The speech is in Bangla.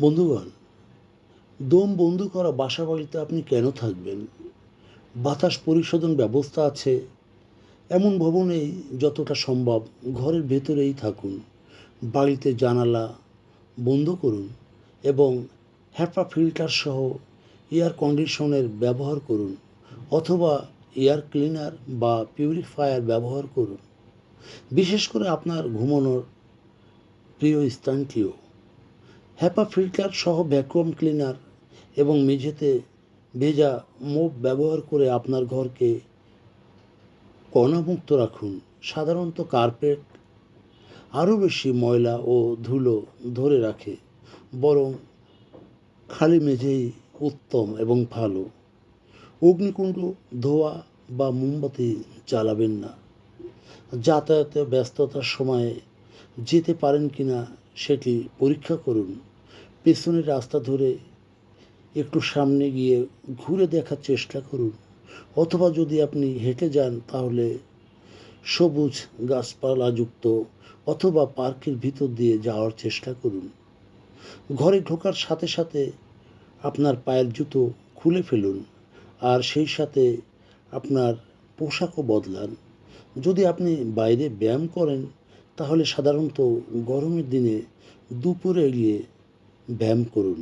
বন্ধুগণ, দম বন্ধ করা বাসা বাড়িতে আপনি কেন থাকবেন? বাতাস পরিশোধন ব্যবস্থা আছে। এমন ভবনেই যতটা সম্ভব ঘরের ভেতরেই থাকুন। বাড়িতে জানালা বন্ধ করুন এবং হ্যাপা ফিল্টার সহ এয়ার কন্ডিশনের ব্যবহার করুন অথবা এয়ার ক্লিনার বা পিউরিফায়ার ব্যবহার করুন। বিশেষ করে আপনার ঘুমানোর প্রিয় স্থানটিও। হ্যাপা ফিল্টার সহ ভ্যাকুয়াম ক্লিনার এবং মেঝেতে ভেজা মোপ ব্যবহার করে আপনার ঘরকে কণামুক্ত রাখুন। সাধারণত কার্পেট আরও বেশি ময়লা ও ধুলো ধরে রাখে, বরং খালি মেঝেই উত্তম এবং ভালো। অগ্নিকুণ্ড, ধোয়া বা মোমবাতি জ্বালাবেন না। যাতায়াতে ব্যস্ততার সময়ে যেতে পারেন কি না সেটি পরীক্ষা করুন। পেছনের রাস্তা ধরে একটু সামনে গিয়ে ঘুরে দেখার চেষ্টা করুন। অথবা যদি আপনি হেঁটে যান, তাহলে সবুজ গাছপালাযুক্ত অথবা পার্কের ভিতর দিয়ে যাওয়ার চেষ্টা করুন। ঘরে ঢোকার সাথে সাথে আপনার পায়ের জুতো খুলে ফেলুন আর সেই সাথে আপনার পোশাকও বদলান। যদি আপনি বাইরে ব্যায়াম করেন তাহলে সাধারণত গরমের দিনে দুপুরে গিয়ে ব্যায়াম করুন।